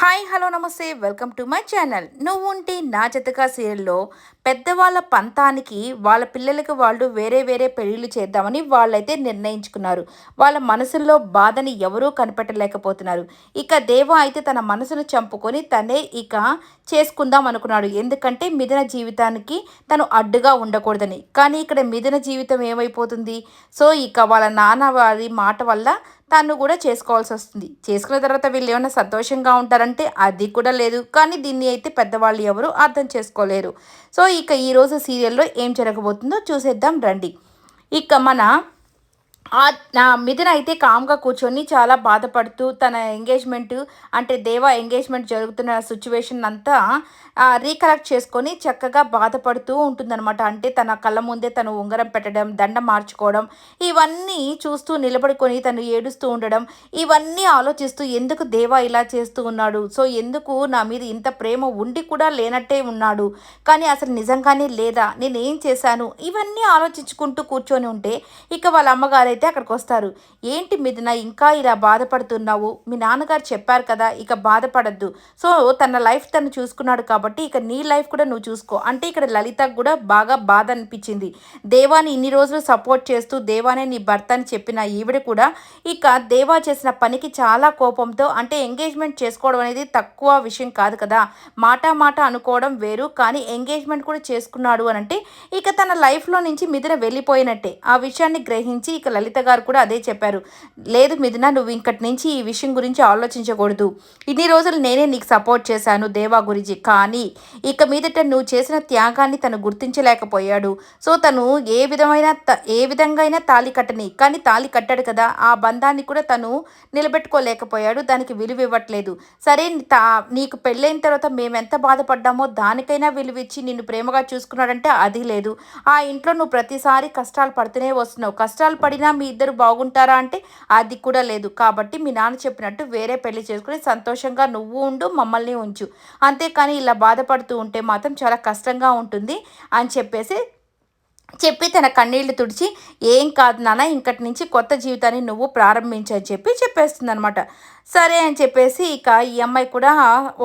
Hi hello నమస్తే. Welcome to my channel. నువ్వు ఉంటే నా జతగా సీరియల్లో పెద్దవాళ్ళ పంతానికి వాళ్ళ పిల్లలకి వాళ్ళు వేరే వేరే పెళ్ళిళ్ళు చేద్దామని వాళ్ళైతే నిర్ణయించుకున్నారు. వాళ్ళ మనసుల్లో బాధని ఎవరూ కనిపెట్టలేకపోతున్నారు. ఇక దేవ అయితే తన మనసును చంపుకొని తనే ఇక చేసుకుందాం అనుకున్నాడు. ఎందుకంటే మిథున జీవితానికి తను అడ్డుగా ఉండకూడదని. కానీ ఇక్కడ మిథున జీవితం ఏమైపోతుంది? సో ఇక వాళ్ళ నాన్న వారి మాట వల్ల తను కూడా చేసుకోవాల్సి వస్తుంది. చేసుకున్న తర్వాత వీళ్ళు ఏమైనా సంతోషంగా ఉంటారంటే అది కూడా లేదు. కానీ దీన్ని అయితే పెద్దవాళ్ళు ఎవరు అర్థం చేసుకోలేరు. సో ఇక ఈరోజు సీరియల్లో ఏం జరగబోతుందో చూసేద్దాం రండి. ఇక మన నా మిథున్ అయితే కామ్గా కూర్చొని చాలా బాధపడుతూ తన ఎంగేజ్మెంట్ అంటే దేవ ఎంగేజ్మెంట్ జరుగుతున్న సిచ్యువేషన్ అంతా రీకలెక్ట్ చేసుకొని చక్కగా బాధపడుతూ ఉంటుందన్నమాట. అంటే తన కళ్ళ ముందే తను ఉంగరం పెట్టడం దండ మార్చుకోవడం ఇవన్నీ చూస్తూ నిలబడుకొని తను ఏడుస్తూ ఉండడం ఇవన్నీ ఆలోచిస్తూ ఎందుకు దేవ ఇలా చేస్తూ ఉన్నాడు? సో ఎందుకు నా మీద ఇంత ప్రేమ ఉండి కూడా లేనట్టే ఉన్నాడు? కానీ అసలు నిజంగానే లేదా? నేనేం చేశాను? ఇవన్నీ ఆలోచించుకుంటూ కూర్చొని ఉంటే ఇక వాళ్ళ అమ్మగారు అయితే అక్కడికి వస్తారు ఏంటి మిథున ఇంకా ఇలా బాధపడుతున్నావు? మీ నాన్నగారు చెప్పారు కదా ఇక బాధపడద్దు. సో తన లైఫ్ తను చూసుకున్నాడు కాబట్టి ఇక నీ లైఫ్ కూడా నువ్వు చూసుకో. అంటే ఇక్కడ లలితకు కూడా బాగా బాధ అనిపించింది. దేవాని ఇన్ని రోజులు సపోర్ట్ చేస్తూ దేవానే నీ భర్త అని చెప్పిన ఈవిడ కూడా ఇక దేవా చేసిన పనికి చాలా కోపంతో అంటే ఎంగేజ్మెంట్ చేసుకోవడం అనేది తక్కువ విషయం కాదు కదా. మాట మాట అనుకోవడం వేరు కానీ ఎంగేజ్మెంట్ కూడా చేసుకున్నాడు అని అంటే ఇక తన లైఫ్లో నుంచి మిథున వెళ్ళిపోయినట్టే. ఆ విషయాన్ని గ్రహించి ఇక లలిత లలిత గారు కూడా అదే చెప్పారు. లేదు మిథున నువ్వు ఇంకటి నుంచి ఈ విషయం గురించి ఆలోచించకూడదు. ఇన్ని రోజులు నేనే నీకు సపోర్ట్ చేశాను దేవా గురించి కానీ ఇక మీదట నువ్వు చేసిన త్యాగాన్ని తను గుర్తించలేకపోయాడు. సో తను ఏ విధమైన ఏ విధంగా అయినా తాళి కట్టని కానీ తాళి కట్టాడు కదా ఆ బంధాన్ని కూడా తను నిలబెట్టుకోలేకపోయాడు. దానికి విలువ ఇవ్వట్లేదు. సరే తా నీకు పెళ్ళైన తర్వాత మేమెంత బాధపడ్డామో దానికైనా విలువిచ్చి నిన్ను ప్రేమగా చూసుకున్నాడంటే అది లేదు. ఆ ఇంట్లో నువ్వు ప్రతిసారి కష్టాలు పడుతూనే వస్తున్నావు. కష్టాలు పడినా మీ ఇద్దరు బాగుంటారా అంటే అది కూడా లేదు. కాబట్టి మీ నాన్న చెప్పినట్టు వేరే పెళ్ళి చేసుకుని సంతోషంగా నువ్వు ఉండు మమ్మల్ని ఉంచు. అంతేకాని ఇలా బాధపడుతూ ఉంటే మాత్రం చాలా కష్టంగా ఉంటుంది అని చెప్పేసి చెప్పి తన కన్నీళ్ళు తుడిచి ఏం కాదు నాన్న ఇంకటి నుంచి కొత్త జీవితాన్ని నువ్వు ప్రారంభించని చెప్పి చెప్పేస్తుంది అనమాట సరే అని చెప్పేసి ఇక ఈ అమ్మాయి కూడా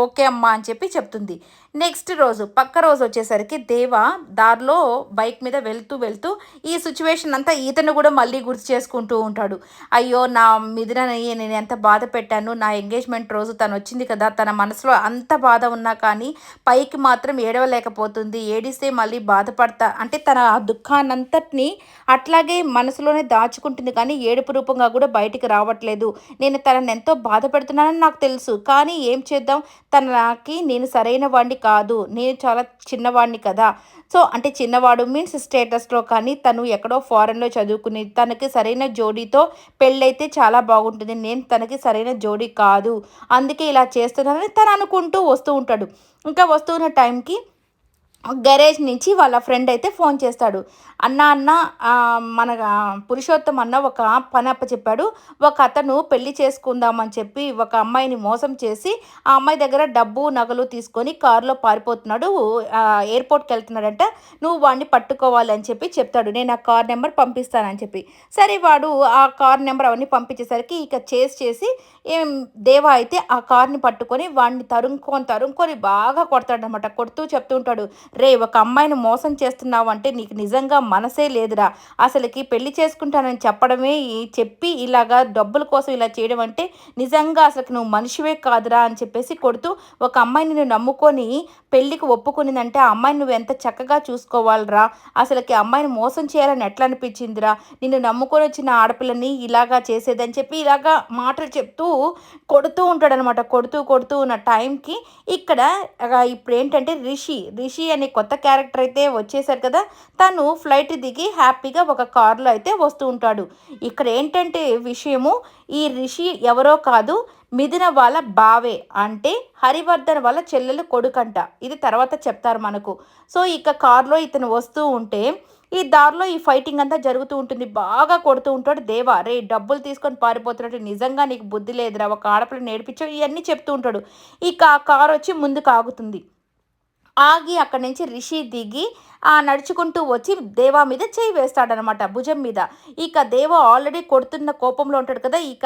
ఓకే అమ్మా అని చెప్పి చెప్తుంది. నెక్స్ట్ రోజు పక్క రోజు వచ్చేసరికి దేవ దారిలో బైక్ మీద వెళ్తూ వెళ్తూ ఈ సిచ్యువేషన్ అంతా ఈతను కూడా మళ్ళీ గుర్తు చేసుకుంటూ ఉంటాడు. అయ్యో నా మిదినని నేను ఎంత బాధ పెట్టాను. నా ఎంగేజ్మెంట్ రోజు తను వచ్చింది కదా తన మనసులో అంత బాధ ఉన్నా కానీ పైకి మాత్రం ఏడవలేకపోతుంది. ఏడిస్తే మళ్ళీ బాధపడతా. అంటే తన దుఃఖాన్నంతటిని అట్లాగే మనసులోనే దాచుకుంటుంది కానీ ఏడుపు రూపంగా కూడా బయటికి రావట్లేదు. నేను తనని ఎంతో బాధ పెడుతున్నానని నాకు తెలుసు. కానీ ఏం చేద్దాం? తనకి నేను సరైన వాడిని కాదు. నేను చాలా చిన్నవాడిని కదా. సో అంటే చిన్నవాడు మీన్స్ స్టేటస్లో కానీ తను ఎక్కడో ఫారెన్లో చదువుకుని తనకి సరైన జోడీతో పెళ్ళైతే చాలా బాగుంటుంది. నేను తనకి సరైన జోడీ కాదు. అందుకే ఇలా చేస్తున్నానని తను అనుకుంటూ వస్తూ ఉంటాడు. ఇంకా వస్తున్న టైంకి గరేజ్ నుంచి వాళ్ళ ఫ్రెండ్ అయితే ఫోన్ చేస్తాడు. అన్న అన్న మన పురుషోత్తం అన్న ఒక పని అప్ప చెప్పాడు ఒక అతను పెళ్ళి చేసుకుందామని చెప్పి ఒక అమ్మాయిని మోసం చేసి ఆ అమ్మాయి దగ్గర డబ్బు నగలు తీసుకొని కారులో పారిపోతున్నాడు. ఎయిర్పోర్ట్కి వెళ్తున్నాడంట. నువ్వు వాడిని పట్టుకోవాలని చెప్పి చెప్తాడు. నేను ఆ కార్ నెంబర్ పంపిస్తానని చెప్పి. సరే వాడు ఆ కార్ నెంబర్ అవన్నీ పంపించేసరికి ఇక చేసి చేసి ఏం దేవా అయితే ఆ కార్ని పట్టుకొని వాడిని తరుముకొని తరుముకొని బాగా కొడతాడనమాట. కొడుతూ చెప్తూ ఉంటాడు. రే ఒక అమ్మాయిని మోసం చేస్తున్నావు అంటే నీకు నిజంగా మనసే లేదురా. అసలుకి పెళ్ళి చేసుకుంటానని చెప్పడమే చెప్పి ఇలాగా డబ్బుల కోసం ఇలా చేయడం అంటే నిజంగా అసలు నువ్వు మనిషివే కాదురా అని చెప్పేసి కొడుతూ ఒక అమ్మాయిని నువ్వు నమ్ముకొని పెళ్ళికి ఒప్పుకునిందంటే ఆ అమ్మాయిని నువ్వు ఎంత చక్కగా చూసుకోవాలరా. అసలుకి అమ్మాయిని మోసం చేయాలని ఎట్లా అనిపించిందిరా? నిన్ను నమ్ముకొని వచ్చిన ఆడపిల్లని ఇలాగా చేసేదని చెప్పి ఇలాగా మాటలు చెప్తూ కొడుతూ ఉంటాడనమాట. కొడుతూ కొడుతూ ఉన్న టైంకి ఇక్కడ ఇప్పుడు ఏంటంటే రిషి రిషి అనే కొత్త క్యారెక్టర్ అయితే వచ్చేసారు కదా. తను ఫ్లైట్ దిగి హ్యాపీగా ఒక కారులో అయితే వస్తూ ఉంటాడు. ఇక్కడ ఏంటంటే విషయము ఈ రిషి ఎవరో కాదు మిథున వాళ్ళ బావే అంటే హరివర్ధన్ వాళ్ళ చెల్లెలు కొడుకంట. ఇది తర్వాత చెప్తారు మనకు. సో ఇక కారులో ఇతను వస్తూ ఉంటే ఈ దారిలో ఈ ఫైటింగ్ అంతా జరుగుతూ ఉంటుంది. బాగా కొడుతూ ఉంటాడు దేవా. రే డబ్బులు తీసుకొని పారిపోతున్నట్టు నిజంగా నీకు బుద్ధి లేదురా. ఒక ఆడపిల్ల నేర్పించావు ఇవన్నీ చెప్తూ ఉంటాడు. ఇక ఆ కారు వచ్చి ముందుకు ఆగుతుంది. ఆగి అక్కడి నుంచి రిషి దిగి నడుచుకుంటూ వచ్చి దేవా మీద చేయి వేస్తాడనమాట భుజం మీద. ఇక దేవ ఆల్రెడీ కొడుతున్న కోపంలో ఉంటాడు కదా ఇక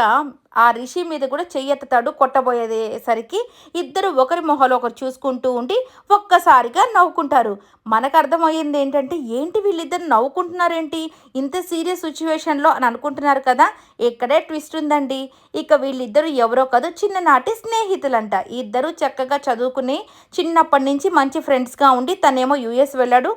ఆ రిషి మీద కూడా చెయ్యెత్తుతాడు కొట్టబోయేసరికి ఇద్దరు ఒకరి మొహలో ఒకరు చూసుకుంటూ ఉండి ఒక్కసారిగా నవ్వుకుంటారు. మనకు అర్థమయ్యింది ఏంటంటే ఏంటి వీళ్ళిద్దరు నవ్వుకుంటున్నారేంటి? ఇంత సీరియస్ సిచ్యువేషన్లో అని అనుకుంటున్నారు కదా ఇక్కడే ట్విస్ట్ ఉందండి. ఇక వీళ్ళిద్దరూ ఎవరో కాదు చిన్ననాటి స్నేహితులంట. ఇద్దరు చక్కగా చదువుకుని చిన్నప్పటి నుంచి మంచి ఫ్రెండ్స్గా ఉండి తనేమో యుఎస్ వెళ్ళాడు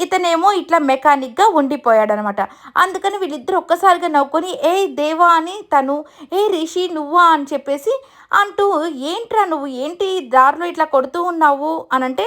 ఇతనేమో ఇట్లా మెకానిక్గా ఉండిపోయాడు అనమాట అందుకని వీళ్ళిద్దరు ఒక్కసారిగా నవ్వుకొని ఏ దేవా అని తను ఏ రిషి నువ్వా? అని చెప్పేసి అంటూ ఏంట్రా నువ్వు? ఏంటి దారిలో ఇట్లా కొడుతూ ఉన్నావు? అని అంటే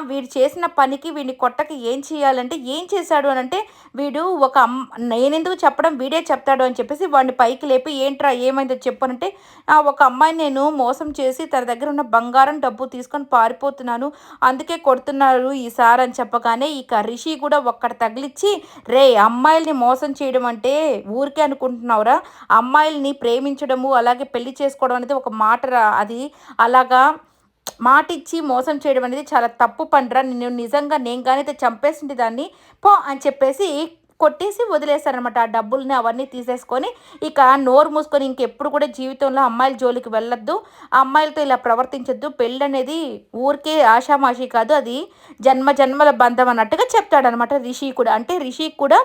వీడు చేసిన పనికి వీడిని కొట్టక ఏం చేయాలంటే ఏం చేశాడు? అని అంటే వీడు ఒక అమ్మ నేనెందుకు చెప్పడం? వీడే చెప్తాడు అని చెప్పేసి వాడిని పైకి లేపి ఏంట్రా? ఏమైందో చెప్పనంటే ఒక అమ్మాయిని నేను మోసం చేసి తన దగ్గర ఉన్న బంగారం డబ్బు తీసుకొని పారిపోతున్నాను. అందుకే కొడుతున్నారు ఈసారి అని చెప్పగానే ఇక రిషి కూడా ఒక్కడ తగిలిచ్చి రే అమ్మాయిల్ని మోసం చేయడం అంటే ఊరికే అనుకుంటున్నావురా. అమ్మాయిల్ని ప్రేమించడము అలాగే పెళ్ళి చేసుకోవడం అనేది ఒక మాట అది. అలాగా మాట ఇచ్చి మోసం చేయడం అనేది చాలా తప్పు పండ్రా నేను నిజంగా నేను కానీ అయితే చంపేసింది దాన్ని. పో అని చెప్పేసి కొట్టేసి వదిలేశారనమాట ఆ డబ్బుల్ని అవన్నీ తీసేసుకొని ఇక నోరు మూసుకొని ఇంకెప్పుడు కూడా జీవితంలో అమ్మాయిల జోలికి వెళ్ళొద్దు. అమ్మాయిలతో ఇలా ప్రవర్తించొద్దు. పెళ్ళి అనేది ఊరికే ఆషామాషి కాదు. అది జన్మ జన్మల బంధం అన్నట్టుగా చెప్తాడనమాట రిషి కూడా. అంటే రిషి కూడా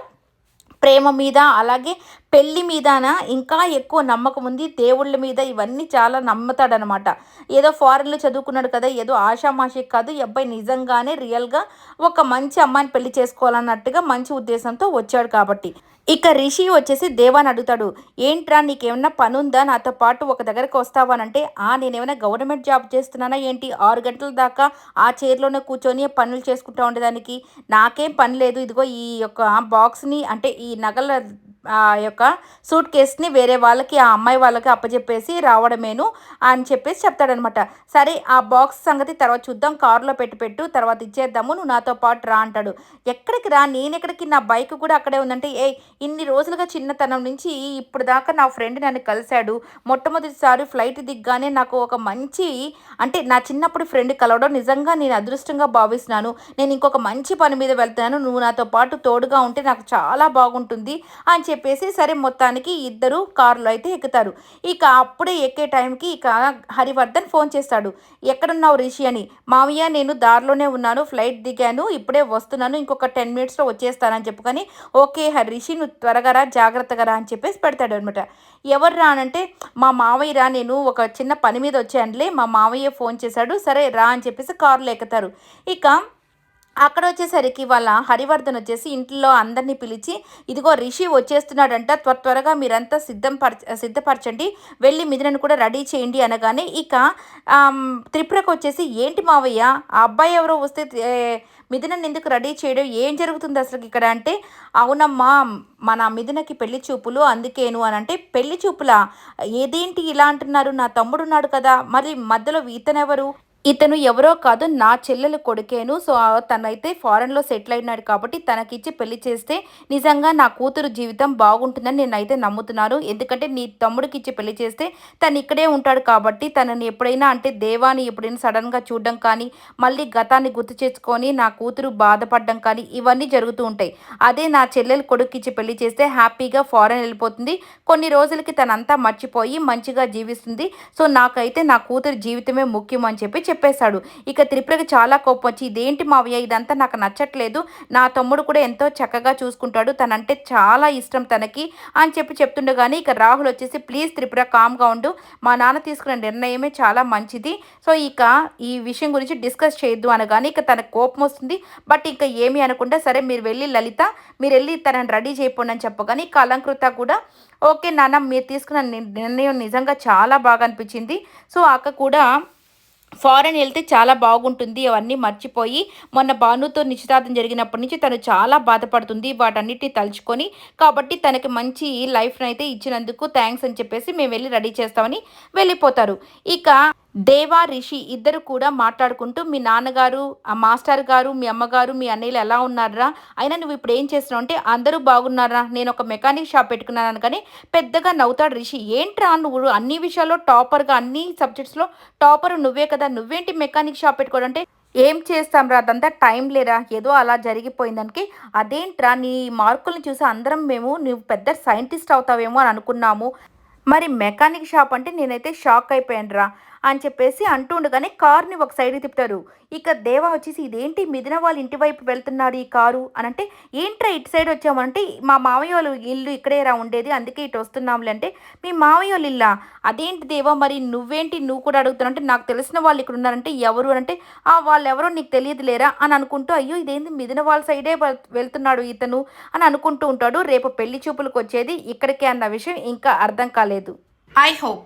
ప్రేమ మీద అలాగే పెళ్ళి మీదన? ఇంకా ఎక్కువ నమ్మకం ఉంది. దేవుళ్ళ మీద ఇవన్నీ చాలా నమ్ముతాడనమాట. ఏదో ఫారెన్లో చదువుకున్నాడు కదా ఏదో ఆషామాషి కాదు. ఈ అబ్బాయి నిజంగానే రియల్గా ఒక మంచి అమ్మాయిని పెళ్ళి చేసుకోవాలన్నట్టుగా మంచి ఉద్దేశంతో వచ్చాడు కాబట్టి. ఇక రిషి వచ్చేసి దేవాని అడుగుతాడు ఏంట్రా నీకేమన్నా పని ఉందా నాతో పాటు ఒక దగ్గరకు వస్తావానంటే ఆ నేనేమైనా గవర్నమెంట్ జాబ్ చేస్తున్నానా ఏంటి? ఆరు గంటల దాకా ఆ చైర్లోనే కూర్చొని పనులు చేసుకుంటా ఉండేదానికి. నాకేం పని లేదు. ఇదిగో ఈ యొక్క బాక్స్ని అంటే ఈ నగల ఆ యొక్క సూట్ కేస్ని వేరే వాళ్ళకి ఆ అమ్మాయి వాళ్ళకి అప్పచెప్పేసి రావడమేను అని చెప్పేసి చెప్తాడనమాట. సరే ఆ బాక్స్ సంగతి తర్వాత చూద్దాం. కారులో పెట్టి పెట్టు తర్వాత ఇచ్చేద్దాము నువ్వు నాతో పాటు రా అంటాడు. ఎక్కడికి రా? నేను ఎక్కడికి నా బైక్ కూడా అక్కడే ఉందంటే ఏ ఇన్ని రోజులుగా చిన్నతనం నుంచి ఇప్పుడు దాకా నా ఫ్రెండ్ నన్ను కలిశాడు. మొట్టమొదటిసారి ఫ్లైట్ దిగ్గానే నాకు ఒక మంచి అంటే నా చిన్నప్పుడు ఫ్రెండ్ కలవడం నిజంగా నేను అదృష్టంగా భావిస్తున్నాను. నేను ఇంకొక మంచి పని మీద వెళ్తాను నువ్వు నాతో పాటు తోడుగా ఉంటే నాకు చాలా బాగుంటుంది అని చెప్పేసి సరే మొత్తానికి ఇద్దరు కారులో అయితే ఎక్కుతారు. ఇక అప్పుడే ఎక్కే టైంకి ఇక హరివర్ధన్ ఫోన్ చేస్తాడు. ఎక్కడున్నావు రిషి అని. మావయ్య నేను దారిలోనే ఉన్నాను ఫ్లైట్ దిగాను ఇప్పుడే వస్తున్నాను ఇంకొక టెన్ మినిట్స్లో వచ్చేస్తానని చెప్పుకొని ఓకే రిషి నువ్వు త్వరగా రా జాగ్రత్తగా రా అని చెప్పేసి పెడతాడు అనమాట ఎవరు రానంటే మా మావయ్య రా నేను ఒక చిన్న పని మీద వచ్చానులే మా మావయ్య ఫోన్ చేశాడు సరే రా అని చెప్పేసి కారులో ఎక్కుతారు. ఇక అక్కడ వచ్చేసరికి వాళ్ళ హరివర్ధన్ వచ్చేసి ఇంట్లో అందరినీ పిలిచి ఇదిగో రిషి వచ్చేస్తున్నాడంట త్వర త్వరగా మీరంతా సిద్ధం పరచ సిద్ధపరచండి వెళ్ళి మిథునను కూడా రెడీ చేయండి అనగానే ఇక త్రిపురకు వచ్చేసి ఏంటి మావయ్య ఆ అబ్బాయి ఎవరో వస్తే మిథునని ఎందుకు రెడీ చేయడం ఏం జరుగుతుంది అసలు ఇక్కడ? అంటే అవునమ్మా మన మిథునకి పెళ్ళి చూపులు అందుకేను అని అంటే పెళ్ళి చూపులా? ఏదేంటి ఇలా అంటున్నారు? నా తమ్ముడున్నాడు కదా మరి మధ్యలో ఇతనెవరు? ఇతను ఎవరో కాదు నా చెల్లెలు కొడుకేను. సో తనైతే ఫారెన్లో సెటిల్ అయినాడు కాబట్టి తనకిచ్చి పెళ్ళి చేస్తే నిజంగా నా కూతురు జీవితం బాగుంటుందని నేనైతే నమ్ముతున్నాను. ఎందుకంటే నీ తమ్ముడికి ఇచ్చి పెళ్ళి చేస్తే తను ఇక్కడే ఉంటాడు కాబట్టి తనని ఎప్పుడైనా అంటే దేవాన్ని ఎప్పుడైనా సడన్గా చూడడం కానీ మళ్ళీ గతాన్ని గుర్తు చేసుకొని నా కూతురు బాధపడడం కానీ ఇవన్నీ జరుగుతూ ఉంటాయి. అదే నా చెల్లెలు కొడుకు ఇచ్చి పెళ్ళి చేస్తే హ్యాపీగా ఫారెన్ వెళ్ళిపోతుంది. కొన్ని రోజులకి తనంతా మర్చిపోయి మంచిగా జీవిస్తుంది. సో నాకైతే నా కూతురు జీవితమే ముఖ్యం అని చెప్పి చెప్పేశాడు. ఇక త్రిపురకి చాలా కోపం వచ్చి ఇదేంటి మావయ్య? ఇదంతా నాకు నచ్చట్లేదు. నా తమ్ముడు కూడా ఎంతో చక్కగా చూసుకుంటాడు. తనంటే చాలా ఇష్టం తనకి అని చెప్పి చెప్తుండగానే ఇక రాహుల్ వచ్చేసి ప్లీజ్ త్రిపుర కామ్గా ఉండు. మా నాన్న తీసుకున్న నిర్ణయమే చాలా మంచిది. సో ఇక ఈ విషయం గురించి డిస్కస్ చేయొద్దు అనగానే ఇక తనకు కోపం వస్తుంది. బట్ ఇంకా ఏమి అనుకుంటే సరే మీరు వెళ్ళి లలిత మీరు వెళ్ళి తనని రెడీ చేయకపోండి అని చెప్పగానే ఇక అలంకృత కూడా ఓకే నాన్న మీరు తీసుకున్న నిర్ణయం నిజంగా చాలా బాగా అనిపించింది. సో అక్క కూడా ఫారెన్ వెళ్తే చాలా బాగుంటుంది అవన్నీ మర్చిపోయి మొన్న భానుతో నిశ్చితార్థం జరిగినప్పటి నుంచి తను చాలా బాధపడుతుంది వాటన్నిటిని తలుచుకొని. కాబట్టి తనకి మంచి లైఫ్ని అయితే ఇచ్చినందుకు థ్యాంక్స్ అని చెప్పేసి మేము వెళ్ళి రెడీ చేస్తామని వెళ్ళిపోతారు. ఇక దేవా రిషి ఇద్దరు కూడా మాట్లాడుకుంటూ మీ నాన్నగారు ఆ మాస్టర్ గారు మీ అమ్మగారు మీ అన్నయ్యలు ఎలా ఉన్నారా అయినా నువ్వు ఇప్పుడు ఏం చేస్తున్నావు? అంటే అందరూ బాగున్నారా? నేను ఒక మెకానిక్ షాప్ పెట్టుకున్నాను కానీ పెద్దగా నవ్వుతాడు రిషి. ఏంట్రా నువ్వు? అన్ని విషయాల్లో టాపర్గా అన్ని సబ్జెక్ట్స్లో టాపర్ నువ్వే కదా. నువ్వేంటి మెకానిక్ షాప్ పెట్టుకోవడం అంటే ఏం చేస్తాం రా? అదంతా టైం లేరా ఏదో అలా జరిగిపోయిందానికి. అదేంట్రా? నీ మార్కులను చూసి అందరం మేము నువ్వు పెద్ద సైంటిస్ట్ అవుతావేమో అని అనుకున్నాము. మరి మెకానిక్ షాప్ అంటే నేనైతే షాక్ అయిపోయాను రా అని చెప్పేసి అంటుండగానే కార్ని ఒక సైడ్ తిప్పుతారు. ఇక దేవా వచ్చేసి ఇదేంటి? మిదిన వాళ్ళ ఇంటి వైపు వెళ్తున్నాడు ఈ కారు? అని అంటే ఏంట్రా ఇటు సైడ్ వచ్చామంటే మా మావయ్య వాళ్ళు ఇల్లు ఇక్కడే రా ఉండేది అందుకే ఇటు వస్తున్నాంలే. అంటే మీ మావయ్య వాళ్ళు ఇల్లా? అదేంటి దేవా మరి నువ్వేంటి? నువ్వు కూడా అడుగుతున్నావు? అంటే నాకు తెలిసిన వాళ్ళు ఇక్కడ ఉన్నారంటే ఎవరు? అంటే ఆ వాళ్ళు ఎవరో నీకు తెలియదు లేరా? అని అనుకుంటూ అయ్యో ఇదేంటి మిదిన వాళ్ళ సైడే వెళ్తున్నాడు ఇతను? అని అనుకుంటూ ఉంటాడు. రేపు పెళ్ళి చూపులకు వచ్చేది ఇక్కడికే అన్న విషయం ఇంకా అర్థం కాలేదు. I hope